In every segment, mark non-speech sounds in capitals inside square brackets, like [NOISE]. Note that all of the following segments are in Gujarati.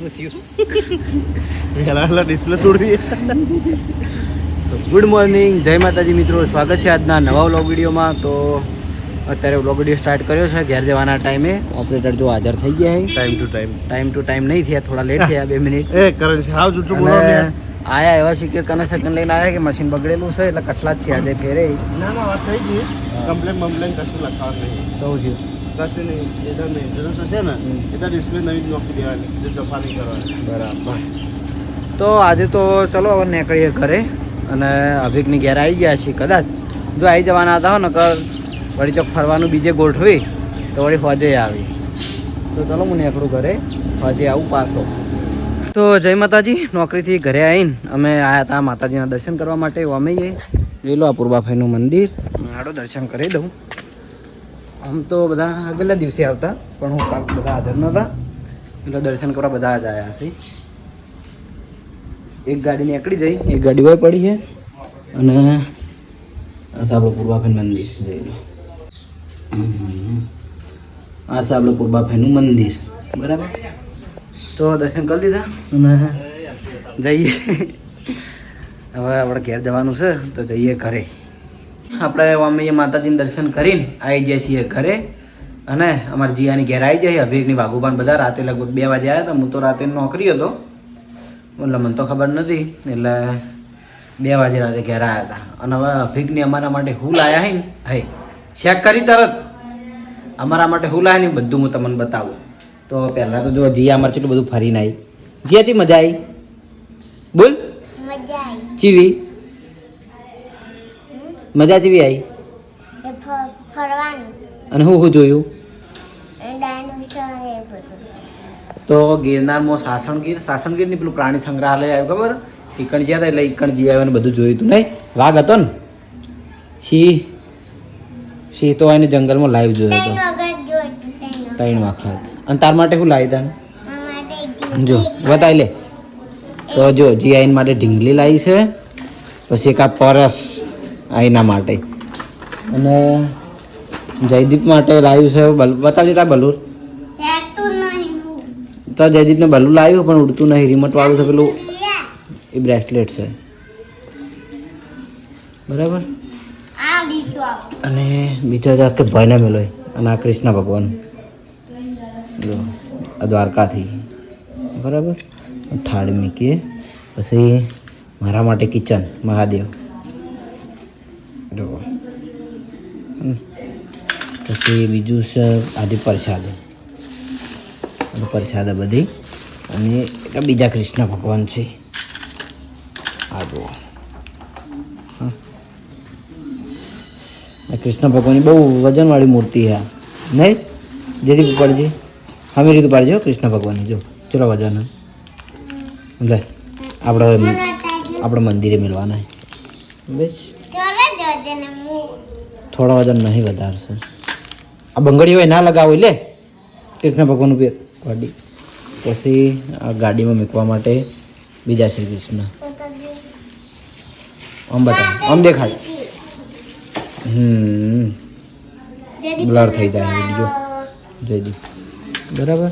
પેલા પેલા ડિસ્પ્લે તોડવી. ગુડ મોર્નિંગ જય માતાજી મિત્રો. સ્વાગત છે આજના નવા વ્લોગ વિડીયોમાં. તો અત્યારે વ્લોગ વીડિયો સ્ટાર્ટ કર્યો છે. ઘેર જવાના ટાઈમે. ઓપરેટર જો હાજર થઈ ગયા છે. Time to time time to time નહીં થયા. થોડા લેટ થયા બે મિનિટ [LAUGHS] એ કરે છે. હાવ જૂઠું બોલો આયા એવા છે કે કને સેકન્ડ લઈને આવ્યા કે મશીન બગડેલું છે એટલે કટલા જ છે આજે ફેરે ના ના વાત થઈ ગઈ. કમ્પ્લેન બમ્પ્લેન કશું લખાવ નહીં. તો છું તો મેન્ટેનન્સ ને એ તો ડિસ્પ્લે નવી જ નોખી દેવાની જે દફા કરવાની. બરાબર. તો આજે તો ચલો હવે નીકળીએ ઘરે અને અભિકની ઘેર આવી ગયા છીએ કદાચ. જો આવી જવાના હતા ને કર વળી ચોક ફરવાનું બીજે ગોઠવી તો વળી ફોજે આવી. તો ચલો હું નીકળું ઘરે ફોજે આવું પાછો. તો જય માતાજી નોકરીથી ઘરે આવીને અમે આવ્યા હતા માતાજીના દર્શન કરવા માટે અમે જોઈ લો આ પૂર્વાભાઈનું મંદિર. આડો દર્શન કરી દઉં. આમ તો બધા આગલા દિવસે આવતા, પણ હું કાલ બધા હાજર નહોતા. એટલે દર્શન કરવા બધા જ આવ્યા છે એક ગાડી નીકળી જઈ, એક ગાડી હોય પડી છે. અને આ આપણું પૂર્વાભાઈ મંદિર જોઈ આ છે આપણું પૂર્વાભાઈનું મંદિર. બરાબર? તો દર્શન કરી લીધા અને જઈએ. હવે આપણે ઘેર જવાનું છે, તો જઈએ ઘરે. આપણે મમ્મીએ માતાજીને દર્શન કરીને આવી જઈએ છીએ ઘરે. અને અમારા જીયાની ઘેર આવી જાય અભિકની વાઘુબાન બધા રાતે લગભગ બે વાગે આવ્યા હતા. હું તો રાતે નોકરી હતો. એટલે મને તો ખબર નથી. એટલે બે વાગે રાતે ઘેર આવ્યા હતા. અને હવે અભિકની અમારા માટે હું લાયા હે ને? હે ચેક કરી તરત. અમારા માટે હું લાયા ને બધું હું તમને બતાવું. તો પહેલાં તો જો જીયા અમારે કેટલું બધું ફરીને આવી. જીયાથી મજા આવી? બોલ. જીવી? ચીવી મજા જેવી આવી અને હું શું જોયું? તો ગિરનારમાં સાસણગીર સાસણગીરની પેલું પ્રાણી સંગ્રહાલય આવ્યું ખબર? ઈકણ જ્યાં હતા એટલે ઈકણ જી આવ્યો ને બધું જોયું હતું નહીં? વાઘ હતો ને? સિંહ સિંહ તો એને જંગલમાં લાઈવ જોયો હતો. ત્રણ વખત. અને તાર માટે શું લાવી તને જો બતાવી લે. તો જો જી આઈન માટે ઢીંગલી લાવી છે. પછી એક આ પરસ. એના માટે. અને જયદીપ માટે લાવ્યું છે બતાવજે તા બલૂર. તો જયદીપને બલૂર લાવ્યું પણ ઉડતું નહીં. રિમોટ વાળું છે પેલું. એ બ્રેસલેટ છે. બરાબર? અને બીજો જાત કે ભાઈને મેલો અને આ કૃષ્ણ ભગવાન. દ્વારકાથી. બરાબર? થાળી મૂકીએ પછી મારા માટે કિચન. મહાદેવ જો હમ. પછી બીજું છે આજે પ્રસાદ. પ્રસાદ બધી. અને બીજા કૃષ્ણ ભગવાન છે. આ હા. કૃષ્ણ ભગવાનની બહુ વજનવાળી મૂર્તિ છે નહીં? જેથી પડજે અમે રીતે પાડજો કૃષ્ણ ભગવાનની. જો, ચલો વજન. હે. લે, આપણે આપણે મંદિરે મિલવાના બસ. હું થોડો વજન નહીં વધારશે. આ બંગડી હોય ના લગાવો લે. કૃષ્ણ ભગવાનનું પેર ગાડી પછી આ ગાડીમાં મૂકવા માટે બીજા શ્રી કૃષ્ણ. આમ બતાવ. આમ દેખાડ હમ. બ્લર થઈ જાય વીડિયો જયદી બરાબર?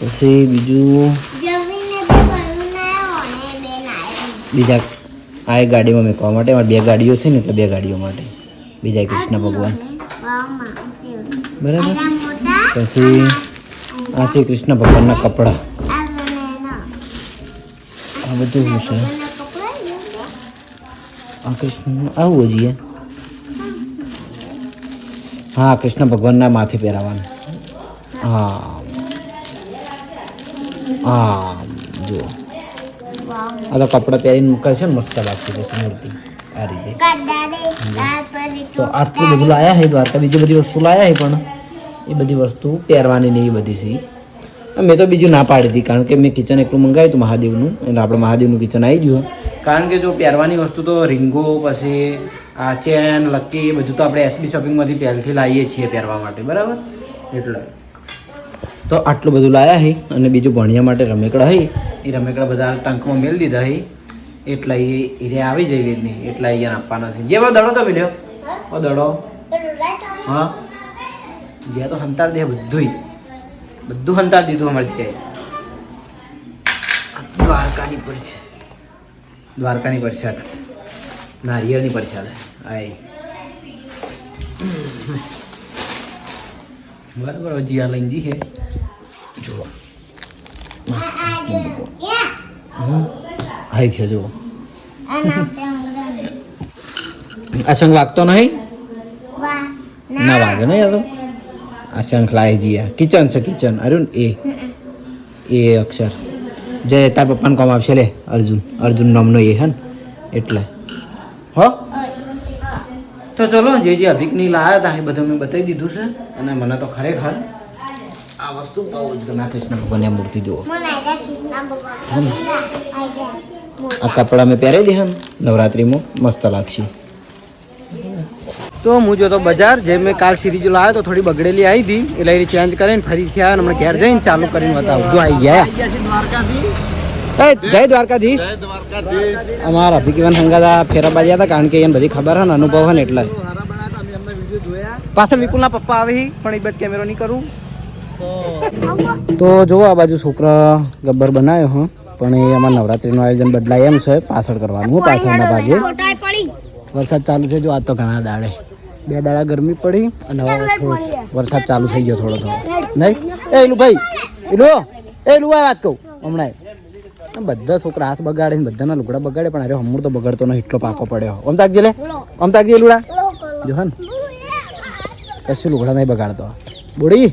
પછી બીજું. બીજા આ ગાડીમાં મૂકવા માટે બે ગાડીઓ છે ને, એટલે બે ગાડીઓ માટે. બીજા કૃષ્ણ ભગવાન. બરાબર. પછી આ શ્રી કૃષ્ણ ભગવાનના કપડાં. આ બધું છે ને આ કૃષ્ણ આવું જોઈએ હા? કૃષ્ણ ભગવાનના માથે પહેરાવાનું. હા. હા જુઓ. આ તો કપડાં પહેરીને મૂકે છે ને મસ્ત લાગશે પછી મૂર્તિ. આ રીતે. તો આટલું બધું લાયા છે દ્વારકા બીજી બધી વસ્તુ લાયા છે પણ એ બધી વસ્તુ પહેરવાની ને એ બધી છે. મેં તો બીજું ના પાડી હતી કારણ કે મેં કિચન એકલું મંગાવ્યું હતું મહાદેવનું એટલે આપણે મહાદેવનું કિચન આવી ગયું. કારણ કે જો પહેરવાની વસ્તુ તો રીંગો પછી આ ચેન લક્કી એ બધું તો આપણે એસબી શોપિંગમાંથી પહેલથી લાવીએ છીએ પહેરવા માટે બરાબર? એટલે. તો આટલું બધું લાયા છે અને બીજું ભણિયા માટે રમેકડા છે એ રમેકડા બધા ટંકમાં મેળ દીધા છે એટલે એ હીરે આવી જાય વેદની એટલા અહીંયા આપવાના છે. જે દડો તો મિલ્યો ઓ દડો. હા. જ્યાં તો હંતાર દે બધુંય. બધું હંતાર દીધું અમારી જગ્યાએ. દ્વારકાની પરસાદ દ્વારકાની પરછાદ નારિયેળની પરછાદ આય. બરાબર હજી આ લઈને જઈએ. જુઓ હમ. હાય છે જુઓ. આ શંખ વાગતો નહીં? ના વાગે નહીં તો? આ શંખ લાવી જઈએ. કિચન છે કિચન. અરુણ એ એ અક્ષર. જે તાર પપ્પાને કોમ આવશે લે અર્જુન. અર્જુન નામનો એ હે ને? એટલે. હો? તો ચલો જે જે અભિકની લાયા હતા એ બધું મેં બતાવી દીધું છે. અને મને તો ખરેખર આ વસ્તુ બહુ જ ગમે કૃષ્ણ ભગવાનની મૂર્તિ જુઓ. આ કપડાં મેં પહેરી દે નવરાત્રિમાં મસ્ત લાગશે. તો હું જો તો બજાર જે મેં કાલ સિરીઝ લાવ્યો તો થોડી બગડેલી આવી હતી એટલે એ ચેન્જ કરીને ફરી થયા અને હમણાં ઘેર જઈને ચાલુ કરીને બતાવું. જો આવી ગયા. જય દ્વારકાધીશ. જય દ્વારકાધીશ. અમારા અભિકીવન સંગાતા ફેરા બાજ્યા હતા કારણ કે એને બધી ખબર હે ને અનુભવ હે ને એટલે. પાછળ વિપુલના પપ્પા આવે પણ એ બધ કેમેરો નહીં કરું. તો તો જુઓ આ બાજુ છોકરા ગબ્બર બનાવ્યો હા. પણ એ અમારા નવરાત્રીનું આયોજન બદલાય એમ છે. પાછળ કરવાનું પાછળના ભાગે. વરસાદ ચાલુ છે જો આજ તો ઘણા દાડે. બે દાડા ગરમી પડી અને હવે થોડો વરસાદ ચાલુ થઈ ગયો થોડો થોડો. નહીં? એ એલું ભાઈ એલું એ એલું વાત કહું. હમણાં બધા છોકરા હાથ બગાડે ને બધાના લુગડા બગાડે પણ અરે હમણાં તો બગડતો નહીં એટલો પાકો પડ્યો. આમ તાકજે લે. આમ તાકજે લુડા? જો હન. કશું લુગડા નહીં બગાડતો. બોડી?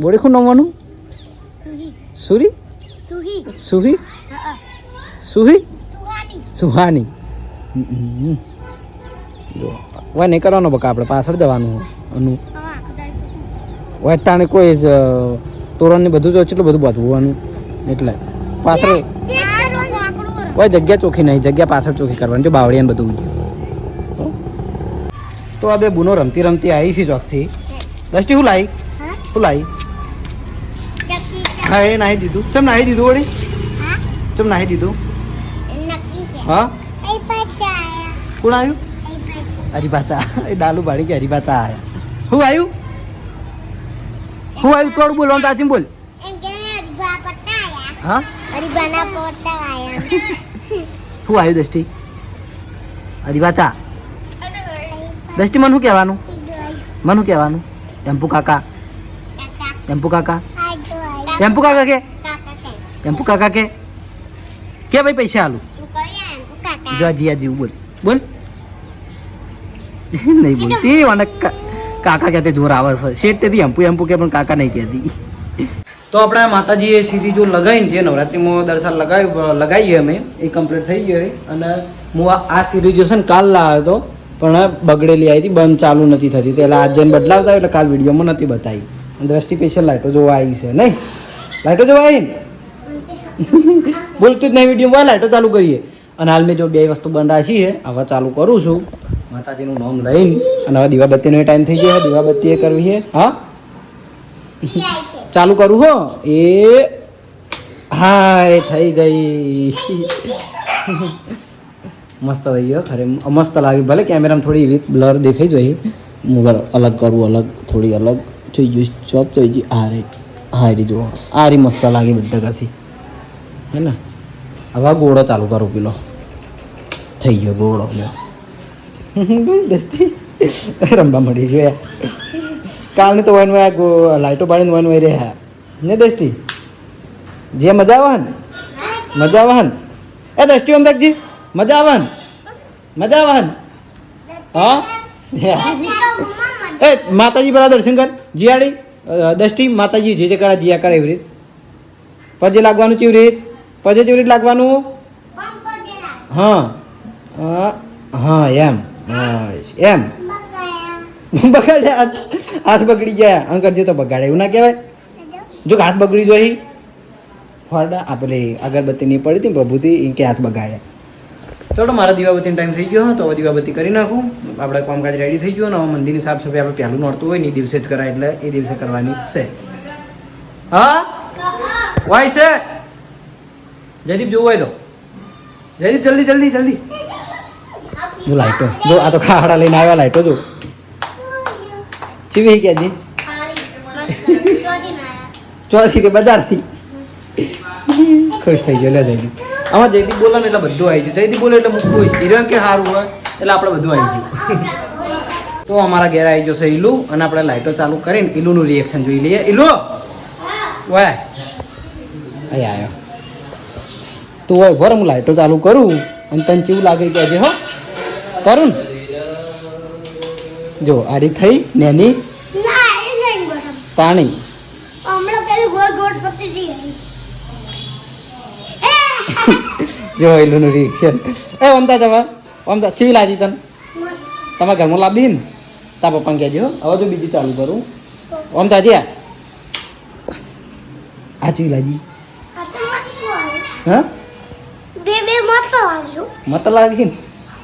બોડી શું નમવાનું? સુરી? સુહી. સુહી? સુહાની. સુહાની. જો હવે નહીં કરવાનો બકા આપણે પાછળ જવાનું અનુ. હવે તાણે કોઈ તોરણ ને બધું જો એટલું બધું બાંધવાનું એટલે પાછળ કોઈ જગ્યા ચોખ્ખી નહીં જગ્યા પાછળ ચોખ્ખી કરવાની જો બાવળિયા ને બધું હો? તો આ બે બુનો રમતી રમતી આવી છે ચોકથી. દસટી શું લાવી શું લાવી ચકી હા એ નાહી દીધું. ચમ નાહી દીધું વળી? હા? ચમ નાહી દીધું? હા? કોણ આવ્યું? હરિભાચા. એ ડાલુ પાડી કે હરિભાચા આવ્યા શું આવ્યું? હું આવ્યું? થોડું બોલવાનું તાજી બોલ. હા? શું આવ્યું દ્રષ્ટિ? હરિભાચા. દષ્ટિ મને શું કહેવાનું? મને શું કહેવાનું? ટેમ્પુ કાકા. ટેમ્પુ કાકા. ટેમ્પુ કાકા કે? કાકા કે ટેમ્પુ કાકા કે? કે ભાઈ પૈસા આલું? જો જીયાજી બોલ. બોલ. નહીં બોલતી મને કાકા કહેતે જોર આવે છે. શેઠ તેથી એમ્પુ એમ્પુ કે પણ કાકા નહીં કહેતી. તો આપણે માતાજીએ સીધી જો લગાવીને છે નવરાત્રિમાં દર સાલ લગાવી લગાવીએ અમે એ કમ્પ્લીટ થઈ ગયો અને હું આ- સિરીઝ છે ને કાલ લાવ્યો હતો પણ બગડેલી આવી હતી બંધ ચાલુ નથી થતી. એટલે આજે બદલાવતા એટલે કાલ વિડીયોમાં નથી બતાવી. અને દ્રષ્ટિ સ્પેશિયલ લાઇટો જોવા આવી છે. નહીં? લાઇટો જોવા આવી ને બોલતું જ નહીં વીડિયો લાઇટો ચાલુ કરીએ. અને હાલ મેં જો બે વસ્તુ બંધ રાખી હવે ચાલુ કરું છું. માતાજીનું નામ લઈને. અને હવે દીવાબત્તીનો ટાઈમ થઈ ગયો દીવાબત્તી એ કરવી છે. હા? ચાલુ કરું, હો. એ હા એ થઈ ગઈ. મસ્ત થઈ ગયો, ખરે. મસ્ત લાગ્યું. ભલે કેમેરામાં થોડી એવી બ્લર દેખાઈ જોઈએ હું અલગ કરું, અલગ, થોડી અલગ. થઈ ગયું ચોપ થઈ ગઈ આ રે. હા રી જુઓ આ મસ્ત લાગી બધા કરતી હે ને હવે ગોળો ચાલુ કરો પેલો થઈ ગયો ગોળો દસ્તી રમવા મળી ગયો કાલની તો વન વાય લાઇટો પાડીને વન વાય રહ્યા ને દસ્તી જે મજા આવે મજા આવે ને એ દસ્તી અમદાજી મજા આવે ને મજા આવે ને હા એ માતાજી પેલા દર્શન કર જીયાડી અ, માતાજી જે જે કરા જીયા કરે એવી રીત. પજે લાગવાનું કેવી રીત? પજે કેવી રીત લાગવાનું? હા. હા એમ. એમ. બગાડ્યા. હાથ હાથ બગડી ગયા. અંકરજી તો બગાડે એવું ના કહેવાય. જો હાથ બગડી જોઈ ફરડા આ પેલી અગરબત્તી નહીં પડી હતી પ્રભુતિ એ કે હાથ બગાડ્યા. ચલો મારા દીવાબત્તીનો ટાઈમ થઈ ગયો તો હવે દીવાબત્તી કરી નાખું આપણે કામકાજ રેડી થઈ ગયું અને હવે મંદિરની સાફ સફાઈ આપણે પહેલું નડતું હોય ને એ દિવસે જ કરાય એટલે એ દિવસે કરવાની છે હા વાય છે જયદીપ જોવું હોય તો જયદીપ જલ્દી જલ્દી જલ્દી જો લાઈટો જો આ તો ખાડા લઈને આવ્યા લાઈટો જો ચીવી ગયા જી ચોથી કે બજારથી ખુશ થઈ ગયો લે જયદીપ આમાં જયદીપ બોલે ને એટલે બધું આવી ગયું. જયદીપ બોલે એટલે હું ખુશ હિરણ કે સારું હોય એટલે આપણે બધું આવી ગયું. તો અમારા ઘેર આવી જશે ઈલુ અને આપણે લાઇટો ચાલુ કરીને ઈલુનું રિએક્શન જોઈ લઈએ. ઈલુ? વાય અહીં આવ્યો તું હોય ભર હું લાઇટો ચાલુ કરું અને તને કેવું લાગે કે હજી હો. કરું ને જો આરી થઈ નેની. તાણી હમણાં પેલું ગોળ ગોળ ફરતી જઈ રહી. એ! જો ઈલુનું રિએક્શન એ ઓમતા જવા ઓમતા ચીવી લાજી તને. તમારા ઘરમાં લાવી ને? તા પપ્પાને કહેજો હો. હવે જો બીજી ચાલુ કરું. ઓમતા જ્યાં? આ ચીવી લાજી. તો. હા? બે બે મસ્ત વાગ્યું મત લાગી ને?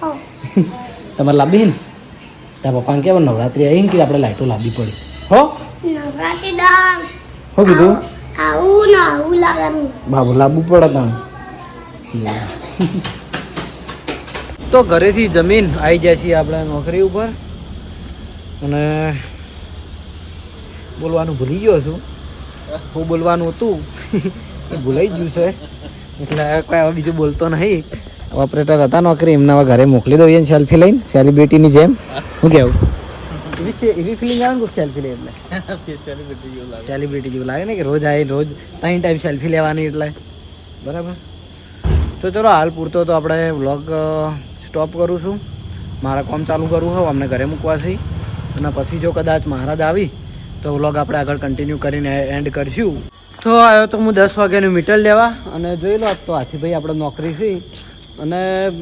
હો. તમારે લાવી ને? તા પપ્પાને કહેવા નવરાત્રી આવી કે આપણે લાઈટો લાવવી પડી. હો? નવરાત્રી દાન શું કીધું? આવું ને આવું લાગવાનું. બાબુ લાવવું પડે તને. [LAUGHS] તો ઘરેથી જમીન આવી જાય છે આપણે નોકરી ઉપર. અને બોલવાનું ભૂલી ગયો છું. હું બોલવાનું હતું. [LAUGHS] એ ભૂલાઈ ગયું છે. એટલે કોઈ હવે બીજું બોલતો નહીં. ઓપરેટર હતા નોકરી એમને હવે ઘરે મોકલી દઈએ સેલ્ફી લઈને સેલિબ્રિટીની જેમ. શું કહેવું એવી ફિલિંગ આવે ને સેલ્ફી લે એટલે? [LAUGHS] સેલિબ્રિટી જેવું લાગે. સેલિબ્રિટી જેવું લાગે ને કે રોજ આવી રોજ ત્રણ ટાઈમ સેલ્ફી લેવાની એટલે. બરાબર? તો ચલો હાલ પૂરતો તો આપણે વ્લોગ સ્ટોપ કરું છું. મારા કામ ચાલુ કરવું હોય અમને ઘરે મૂકવાથી અને પછી જો કદાચ મહારાજ આવી તો વ્લોગ આપણે આગળ કન્ટિન્યુ કરીને એન્ડ કરશું. તો આવ્યો તો હું દસ વાગ્યાનું મીટર લેવા અને જોઈ લો તો હાથીભાઈ આપણે નોકરી છે. અને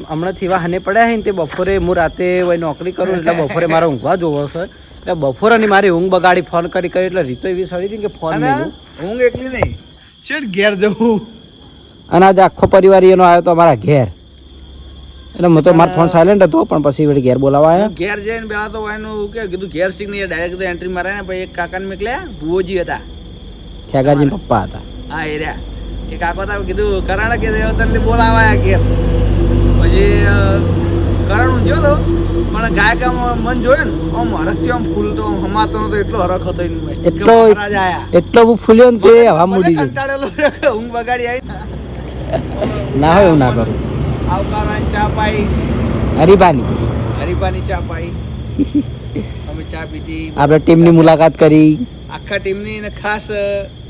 હમણાંથી થીવા હાને પડ્યા છે ને તે બપોરે હું રાતે નોકરી કરું એટલે બપોરે મારે ઊંઘવા જોવો છે. એટલે બપોરે મારી ઊંઘ બગાડી ફોન કરી કરી એટલે રીતો એવી સડી હતી કે ફોન ઊંઘ એકલી નહીં શેઠ ઘેર જવું. અને આજે આખો પરિવાર એનો આવ્યો તો અમારા ઘેર. એટલે હું તો મારો ફોન સાયલેન્ટ હતો પણ પછી વળી ઘેર બોલાવા આવ્યા. ઘેર જઈને પેલા તો એનું કે કીધું ઘેર સિંગ નહીં ડાયરેક્ટ એન્ટ્રી મારે ને પછી એક કાકાને મોકલ્યા ભુવોજી હતા. ખેગાજી પપ્પા હતા. હા એ રહ્યા. એ કાકો હતા કીધું કરણ કે દેવતરને બોલાવાયા ઘેર. પછી કરણ ઊંઝ્યો તો પણ ગાયકામ મન જોયું ને આમ હરખથી આમ ફૂલ તો આમ હમાતો નતો એટલો હરખ હતો એટલો- એટલો બહુ ફૂલ્યો ને તે હવા મૂડી ગઈ. ઊંઘ બગાડી આવી. ના હોય એવું ના કરું. આવકારાની ચા પાઈ. હરીબાની હરિભાની ચા પાઈ. અમે ચા પીધી. આપણે ટીમની મુલાકાત કરી. આખા ટીમની ને ખાસ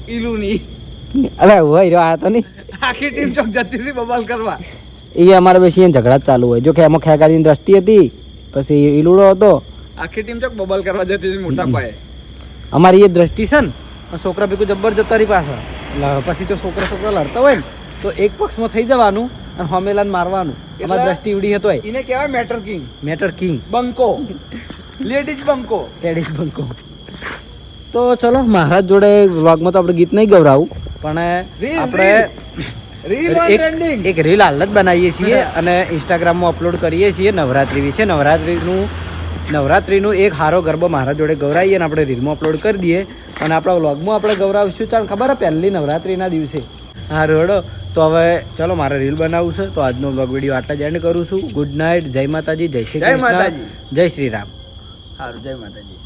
ઈલુની. અરે હોય રહ્યો આ તો નહીં. આખી ટીમ ચોક જતી હતી બબાલ કરવા. એ અમારે બેસી ઝઘડા ચાલુ હોય. જો કે એમાં ખેગાજીની દ્રષ્ટિ હતી પછી ઈલુડો હતો. આખી ટીમ ચોક બબાલ કરવા જતી હતી મોટા પાયે. અમારી એ દ્રષ્ટિ છે ને છોકરા ભેગું જબ્બર જતા રહી પાછા. પછી તો છોકરા છોકરા લડતા હોય ને. તો એક પક્ષમાં થઈ જવાનું અને હોમેલાન મારવાનું. એમાં દ્રષ્ટિ ઉડી હતો એને કહેવાય મેટર કિંગ. Matter king. બંકો. લેડીઝ બંકો. ટેડિસ બંકો. તો ચલો મહારાજ જોડે વ્લોગમાં તો આપણે ગીત નહીં ગવરાવું પણ આપણે એક રીલ હાલ જ બનાવીએ છીએ [LAUGHS] અને ઇન્સ્ટાગ્રામમાં અપલોડ કરીએ છીએ. નવરાત્રિ વિશે નવરાત્રિનું નવરાત્રિનું એક હારો ગરબો મહારાજ જોડે ગૌરાવીએ અને આપણે રીલમાં અપલોડ કરી દઈએ. અને આપણા વ્લોગમાં આપણે ગવરાવીશું. ચાલ ખબર પહેલી નવરાત્રિના દિવસે. હા રોડો તો હવે ચલો મારે રીલ બનાવવું છે તો આજનો બ્લોગ વીડિયો આટલા જ એન્ડ કરું છું. ગુડ નાઇટ જય માતાજી જય શ્રી જય માતાજી. જય શ્રી રામ. સારું જય માતાજી.